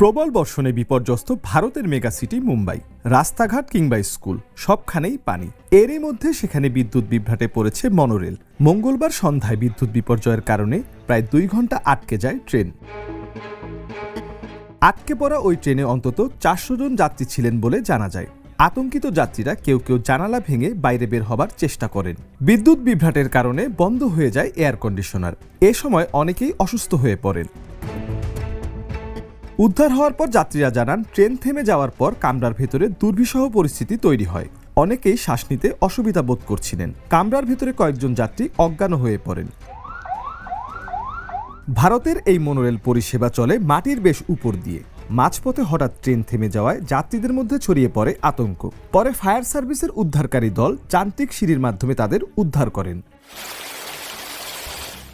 প্রবল বর্ষণে বিপর্যস্ত ভারতের মেগা সিটি মুম্বাই, রাস্তাঘাট কিংবা স্কুল, সবখানেই পানি। এরই মধ্যে সেখানে বিদ্যুৎ বিভ্রাটে পড়েছে মনোরেল। মঙ্গলবার সন্ধ্যায় বিদ্যুৎ বিপর্যয়ের কারণে প্রায় দুই ঘণ্টা আটকে যায় ট্রেন। আটকে পড়া ওই ট্রেনে অন্তত চারশো জন যাত্রী ছিলেন বলে জানা যায়। আতঙ্কিত যাত্রীরা কেউ কেউ জানালা ভেঙে বাইরে বের হবার চেষ্টা করেন। বিদ্যুৎ বিভ্রাটের কারণে বন্ধ হয়ে যায় এয়ার কন্ডিশনার। এ সময় অনেকেই অসুস্থ হয়ে পড়েন। উদ্ধার হওয়ার পর যাত্রীরা জানান, ট্রেন থেমে যাওয়ার পর কামরার ভেতরে দুর্বিষহ পরিস্থিতি তৈরি হয়। অনেকেই শ্বাস নিতে অসুবিধা বোধ করছিলেন। কামরার ভেতরে কয়েকজন যাত্রী অজ্ঞান হয়ে পড়েন। ভারতের এই মনোরেল পরিষেবা চলে মাটির বেশ উপর দিয়ে। মাঝপথে হঠাৎ ট্রেন থেমে যাওয়ায় যাত্রীদের মধ্যে ছড়িয়ে পড়ে আতঙ্ক। পরে ফায়ার সার্ভিসের উদ্ধারকারী দল যান্ত্রিক সিঁড়ির মাধ্যমে তাদের উদ্ধার করেন।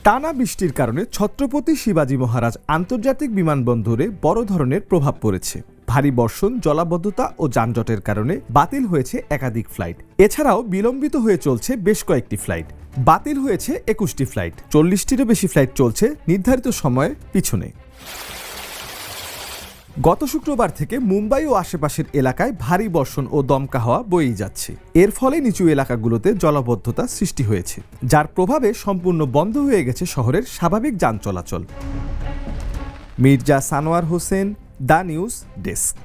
টানা বৃষ্টির কারণে ছত্রপতি শিবাজী মহারাজ আন্তর্জাতিক বিমানবন্দরে বড় ধরনের প্রভাব পড়েছে। ভারী বর্ষণ, জলাবদ্ধতা ও যানজটের কারণে বাতিল হয়েছে একাধিক ফ্লাইট। এছাড়াও বিলম্বিত হয়ে চলছে বেশ কয়েকটি ফ্লাইট। বাতিল হয়েছে একুশটি ফ্লাইট। চল্লিশটিরও বেশি ফ্লাইট চলছে নির্ধারিত সময়ের পিছনে। গত শুক্রবার থেকে মুম্বাই ও আশেপাশের এলাকায় ভারী বর্ষণ ও দমকা হওয়া বয়েই যাচ্ছে। এর ফলে নিচু এলাকাগুলোতে জলাবদ্ধতা সৃষ্টি হয়েছে, যার প্রভাবে সম্পূর্ণ বন্ধ হয়ে গেছে শহরের স্বাভাবিক যান চলাচল। Mirza Sanowar Hossain, the news desk.